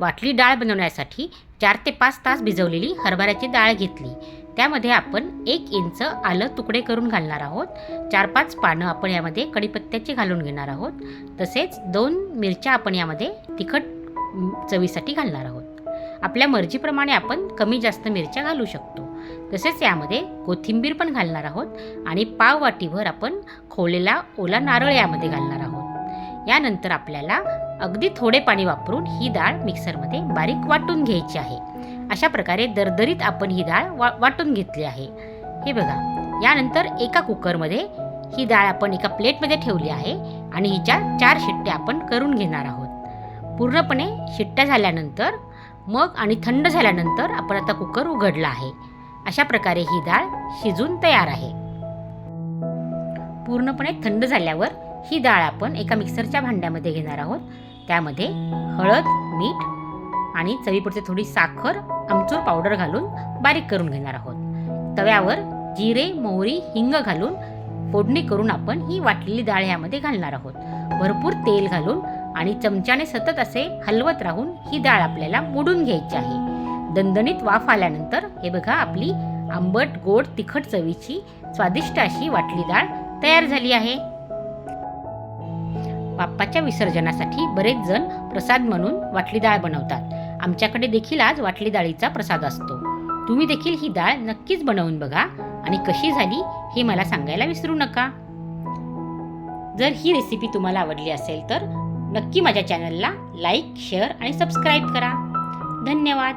वाटली डाळ बनवण्यासाठी चार ते पाच तास भिजवलेली हरभऱ्याची डाळ घेतली. त्यामध्ये आपण एक इंच आलं तुकडे करून घालणार आहोत. चार पाच पानं आपण यामध्ये कढीपत्त्याची घालून घेणार आहोत. तसेच दोन मिरच्या आपण यामध्ये तिखट चवीसाठी घालणार आहोत. आपल्या मर्जीप्रमाणे आपण कमी जास्त मिरच्या घालू शकतो. तसेच यामध्ये कोथिंबीर पण घालणार आहोत आणि पाव वाटीभर आपण खोवलेला ओला नारळ यामध्ये घालणार आहोत. यानंतर आपल्याला अगदी थोडे पाणी वापरून ही डाळ मिक्सरमध्ये बारीक वाटून घ्यायची आहे. अशा प्रकारे दरदरीत आपण ही डाळ वा वाटून घेतली आहे. हे बघा यानंतर एका कुकरमध्ये ही डाळ आपण एका प्लेटमध्ये ठेवली आहे आणि हिच्या चार शिट्ट्या आपण करून घेणार आहोत. पूर्णपणे शिट्ट्या झाल्यानंतर मग आणि थंड झाल्यानंतर आपण आता कुकर उघडला आहे. अशा प्रकारे ही डाळ शिजून तयार आहे. पूर्णपणे थंड झाल्यावर ही डाळ आपण एका मिक्सरच्या भांड्यामध्ये घेणार आहोत. त्यामध्ये हळद मीठ आणि चवीपुरते थोडी साखर आमचूर पावडर घालून बारीक करून घेणार आहोत. तव्यावर जिरे मोहरी हिंग घालून फोडणी करून आपण ही वाटलेली डाळ ह्यामध्ये घालणार आहोत. भरपूर तेल घालून आणि चमच्याने सतत असे हलवत राहून ही डाळ आपल्याला मोडून घ्यायची आहे. दणदणीत वाफ आल्यानंतर हे बघा आपली आंबट गोड तिखट चवीची स्वादिष्ट अशी वाटली डाळ तयार झाली आहे. बाप्पाच्या विसर्जनासाठी बरेच जण प्रसाद म्हणून वाटली डाळ बनवतात. आमच्याकडे देखील आज वाटली डाळीचा प्रसाद असतो. तुम्ही देखील ही डाळ नक्कीच बनवून बघा आणि कशी झाली हे मला सांगायला विसरू नका. जर ही रेसिपी तुम्हाला आवडली असेल तर नक्की माझ्या चॅनलला लाईक शेअर आणि सबस्क्राईब करा. धन्यवाद.